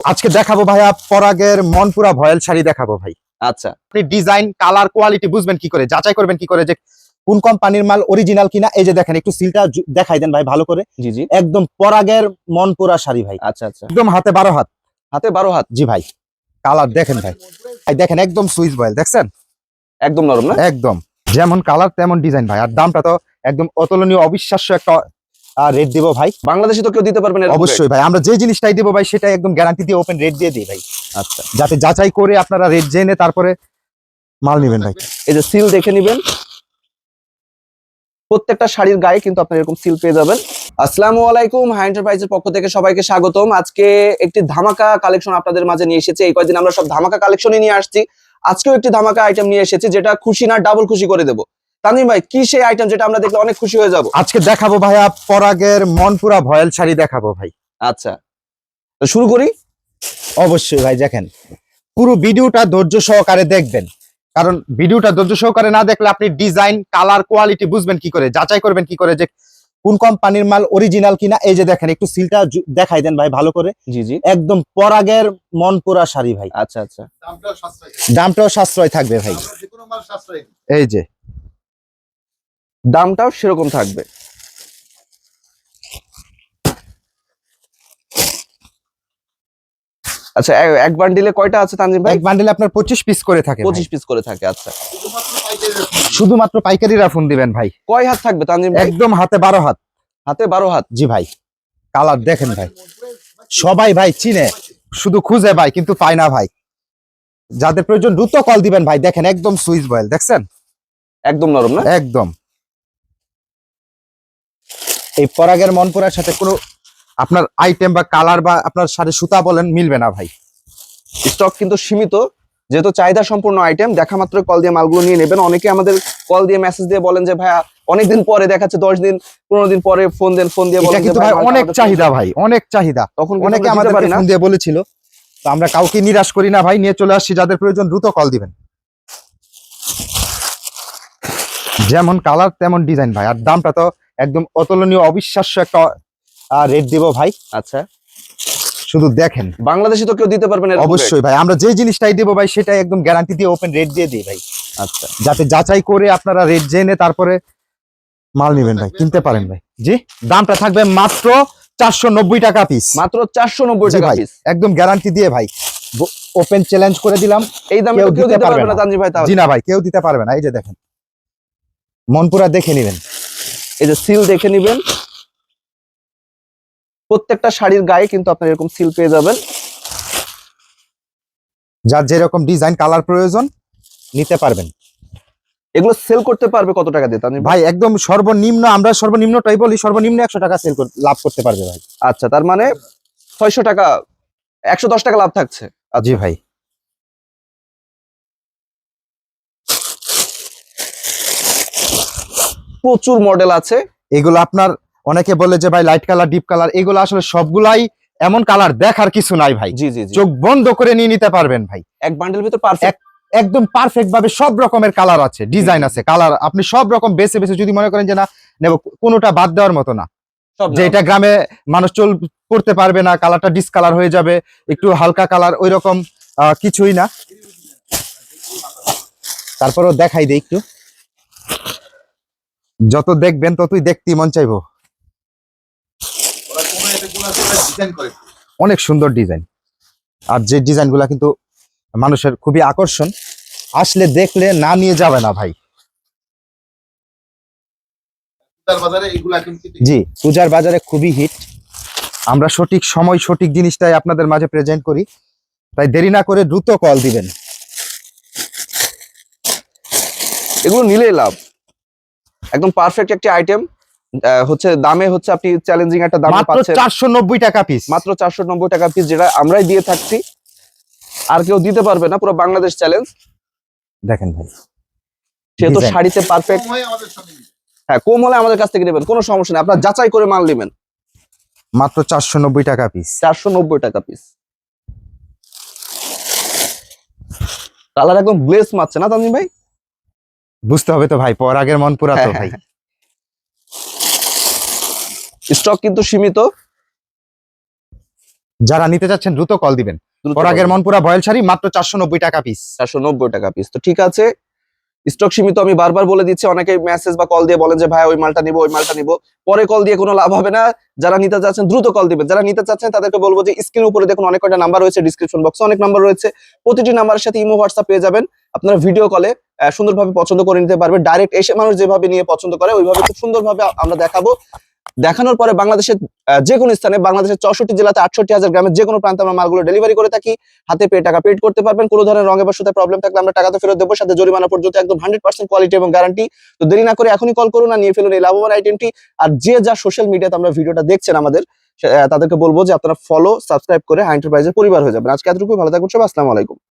আজকে দেখাবো ভাইয়া পরাগের মনপুরা ভয়েল শাড়ি দেখাবো ভাই। আচ্ছা। আপনি ডিজাইন কালার কোয়ালিটি বুঝবেন কি করে যাচাই করবেন কি করে যে কোন কোম্পানির মাল অরিজিনাল কিনা এই যে দেখেন একটু সিলটা দেখাই দেন ভাই ভালো করে। জি জি। একদম পরাগের মনপুরা শাড়ি ভাই। আচ্ছা আচ্ছা। একদম হাতে বারো হাত। হাতে বারো হাত? জি ভাই। কালার দেখেন ভাই। ভাই দেখেন একদম সুইচ ভয়েল দেখছেন? একদম নরম না? একদম। যেমন কালার তেমন ডিজাইন ভাই। আর দামটা তো একদম অতুলনীয় অবিশ্বাস্য একটা রেট দিব ভাই? বাংলাদেশে তো কেউ দিতে পারবেন এরকম অবশ্যই ভাই আমরা যে জিনিসটাই দিব ভাই সেটা একদম গ্যারান্টি দিয়ে ওপেন রেট দিয়ে দিই ভাই। আচ্ছা। যাতে যাচাই করে আপনারা রেট জেনে তারপরে মাল নেবেন ভাই। এই যে সিল দেখে নিবেন। প্রত্যেকটা শাড়ির গায়ে কিন্তু আপনার এরকম সিল পেয়ে যাবেন। আসসালামু আলাইকুম হাই এন্টারপ্রাইজের পক্ষ থেকে সবাইকে স্বাগতম। আজকে একটি ধামাকা কালেকশন আপনাদের মাঝে নিয়ে এসেছি। এই কয়েকদিন আমরা সব ধামাকা কালেকশনই নিয়ে আসছি। আজকেও একটি ধামাকা আইটেম নিয়ে এসেছি যেটা খুশি না ডাবল খুশি করে দেবো। তানজিম ভাই কি সেই আইটেম যেটা আমরা দেখলে অনেক খুশি হয়ে যাব? আজকে দেখাবো ভাইয়া পরাগের মনপুরা ভয়েল শাড়ি দেখাবো ভাই। আচ্ছা তো শুরু করি? অবশ্যই ভাই দেখেন পুরো ভিডিওটা ধৈর্য সহকারে দেখবেন। কারণ ভিডিওটা ধৈর্য সহকারে না দেখলে আপনি ডিজাইন কালার কোয়ালিটি বুঝবেন কি করে যাচাই করবেন কি করে যে কোন কোম্পানির মাল অরিজিনাল কিনা। এই যে দেখেন একটু সিলটা দেখাই দেন ভাই ভালো করে। জি জি। একদম পরাগের মনপুরা শাড়ি ভাই। আচ্ছা আচ্ছা। দামটাও সাশ্রয়। থাকবে ভাই। আমরা যে কোনো মাল সাশ্রয়ী। এই যে দামটাও সেরকম থাকবে। আচ্ছা এক বান্ডিলে কয়টা আছে তানজিম ভাই? এক বান্ডেলে আপনার পঁচিশ পিস করে থাকে ভাই। পঁচিশ পিস করে থাকে আচ্ছা। শুধুমাত্র পাইকারি রেট। ফোন দিবেন ভাই। কয় হাত থাকবে তানজিম ভাই? একদম হাতে বারো হাত। হাতে বারো হাত? জি ভাই কালার দেখেন ভাই। সবাই ভাই চিনে শুধু খুঁজে ভাই কিন্তু পায় না ভাই। যাদের প্রয়োজন দ্রুত কল দিবেন ভাই দেখেন একদম সুইচ বয়েল দেখছেন? একদম নরম না? একদম। এই পরাগের মনপুরার সাথে কোনো আপনার আইটেম বা কালার বা আপনার সাথে সুতা বলেন মিলবে না ভাই। স্টক কিন্তু সীমিত যেহেতু চাহিদা সম্পূর্ণ আইটেম দেখা মাত্র কল দিয়ে মালগুলো নিয়ে নেবেন। অনেকে আমাদের কল দিয়ে মেসেজ দিয়ে বলেন যে ভাইয়া অনেকদিন পরে দেখাচ্ছে দশ দিন পনেরো দিন পরে ফোন দেন ফোন দিয়ে বলেন কিন্তু ভাই অনেক চাহিদা ভাই অনেক চাহিদা। তখন অনেকে আমাদের ফোন দিয়ে বলেছিল তো আমরা কাউকে নিরাশ করি না ভাই নিয়ে চলে আসছি। যাদের প্রয়োজন দ্রুত কল দিবেন। যেমন কালার তেমন ডিজাইন ভাই। আর দামটা তো একদম অতুলনীয় অবিশ্বাস্য একটা রেট দিব ভাই। আচ্ছা। শুধু দেখেন। বাংলাদেশে তো কেউ দিতে পারবে না অবশ্যই ভাই আমরা যে জিনিসটাই দিব ভাই সেটাই একদম গ্যারান্টি দিয়ে ওপেন রেট দিয়ে দিই ভাই। আচ্ছা। যাতে যাচাই করে আপনারা রেট জেনে তারপরে মাল নেবেন ভাই কিনতে পারেন ভাই। জি? দামটা থাকবে মাত্র চারশো নব্বই টাকা পিস মাত্র চারশো নব্বই টাকা পিস একদম গ্যারান্টি দিয়ে ভাই। ওপেন চ্যালেঞ্জ করে দিলাম। এই দামে কেউ দিতে পারবে না। তানজিম ভাই জি না ভাই কেউ দিতে পারবে না। এই যে দেখেন। মনপুরা দেখে নেবেন। এই যে সিল দেখে নিবেন। প্রত্যেকটা শাড়ির গায়ে কিন্তু আপনার এরকম সিল পেয়ে যাবেন। যার যেরকম ডিজাইন কালার প্রয়োজন নিতে পারবেন। এগুলো সেল করতে পারবে কত টাকা দিয়ে ভাই একদম সর্বনিম্ন আমরা সর্বনিম্নটাই বলি সর্বনিম্ন একশো টাকা সেল লাভ করতে পারবে ভাই। আচ্ছা তার মানে ছয়শো টাকা একশো দশ টাকা লাভ থাকছে। জি ভাই। প্রচুর মডেল আছে। এগুলো আপনার অনেকে বলে যে ভাই লাইট কালার ডিপ কালার এগুলো আসলে সবগুলাই এমন কালার দেখার কিছু নাই ভাই। জি জি চোখ বন্ধ করে নিয়ে নিতে পারবেন ভাই। এক বান্ডেল ভিতর পারফেক্ট একদম পারফেক্ট ভাবে সব রকমের কালার আছে ডিজাইন আছে কালার আপনি সব রকম বেছে বেছে যদি মনে করেন যে না নেব কোনোটা বাদ দেওয়ার মতো না। সব যে এটা গ্রামে মানুষ চল পড়তে পারবে না কালারটা ডিসকালার হয়ে যাবে একটু হালকা কালার ওই রকম আহ, কিছুই না। তারপরেও দেখাই দিই একটু। যত দেখবেন ততই দেখতে মন চাইব। অনেক সুন্দর ডিজাইন আর যে ডিজাইনগুলো কিন্তু মানুষের খুবই আকর্ষণ আসলে দেখলে না নিয়ে যাবে না ভাই। জি পূজার বাজারে খুবই হিট আমরা সঠিক সময় সঠিক জিনিসটাই আপনাদের মাঝে প্রেজেন্ট করি। তাই দেরি না করে দ্রুত কল দিবেন। এগুলো নিলেই লাভ। একদম পারফেক্ট একটি আইটেম হচ্ছে দামে হচ্ছে আপনি চ্যালেঞ্জিং একটা দাম পাচ্ছেন। চারশো নব্বই টাকা পিস মাত্র চারশো নব্বই টাকা পিস যেটা আমরাই দিয়ে থাকছি। আর কেউ দিতে পারবে না পুরো বাংলাদেশ চ্যালেঞ্জ দেখেন ভাই সেহেতু Design। শাড়িতে পারফেক্ট হয় হ্যাঁ কম হলে আমাদের কাছ থেকে নেবেন কোনো সমস্যা নেই। আপনার যাচাই করে মাল নেবেন। মাত্র চারশো নব্বই টাকা পিস চারশো নব্বই টাকা পিস কালার একদম গ্লেস মারছে না তানজিম ভাই? বুঝতে হবে তো ভাই পর আগের মন পুরা তো হ্যাঁ, ভাই। স্টক কিন্তু সীমিত। যারা নিতে চাচ্ছেন দ্রুত কল দিবেন। দ্রুত পরাগের মনপুরা ভয়েল শাড়ি মাত্র চারশো নব্বই টাকা পিস চারশো নব্বই টাকা পিস তো ঠিক আছে স্টক সীমিত আমি বারবার বলে দিচ্ছি অনেকে মেসেজ বা কল দিয়ে বলেন যে ভাই ওই মালটা নিবো ওই মালটা নিবো। পরে কল দিয়ে কোনো লাভ হবে না। যারা নিতে চাচ্ছেন দ্রুত কল দিবেন। যারা নিতে চাচ্ছেন তাদেরকে বলব যে স্ক্রিন উপরে দেখুন অনেক কয়টা নাম্বার রয়েছে ডিসক্রিপশন বক্সে অনেক নাম্বার রয়েছে। প্রতিটি নাম্বারের সাথে ইমো হোয়াটসঅ্যাপ পেয়ে যাবেন। আপনারা ভিডিও কলে সুন্দরভাবে পছন্দ করে নিতে পারবে। ডাইরেক্ট এসে মানুষ যেভাবে নিয়ে পছন্দ করে, ওইভাবে খুব সুন্দরভাবে আমরা দেখাবো। দেখানোর পরে বাংলাদেশের যে কোনো স্থানে, বাংলাদেশের চৌষট্টি জেলাতে আটষট্টি হাজার গ্রামের যে কোনো প্রান্তে আমরা মালগুলো ডেলিভারি করে থাকি। হাতে পেয়ে টাকা পেড করতে পারবেন। কোনো ধরনের রঙে বা প্রবলেম থাকলে আমরা টাকা তো ফেরত দেবো। সাথে জরিমানা পর্যন্ত একদম হান্ড্রেড পার্সেন্ট কোয়ালিটি এবং গ্যারান্টি তো দেরি না করে এখনই কল করুন আর নিয়ে ফেলুন এই লাভবান আইটেমটি আর যে যা সোশ্যাল মিডিয়াতে আমরা ভিডিওটা দেখছেন আমাদের তাদেরকে বলব যে আপনারা ফলো সাবস্ক্রাইব করে হাই এন্টারপ্রাইজের পরিবার হয়ে যাবেন। আজকে এতটুকু ভালো থাকুন সব আসসালামু আলাইকুম।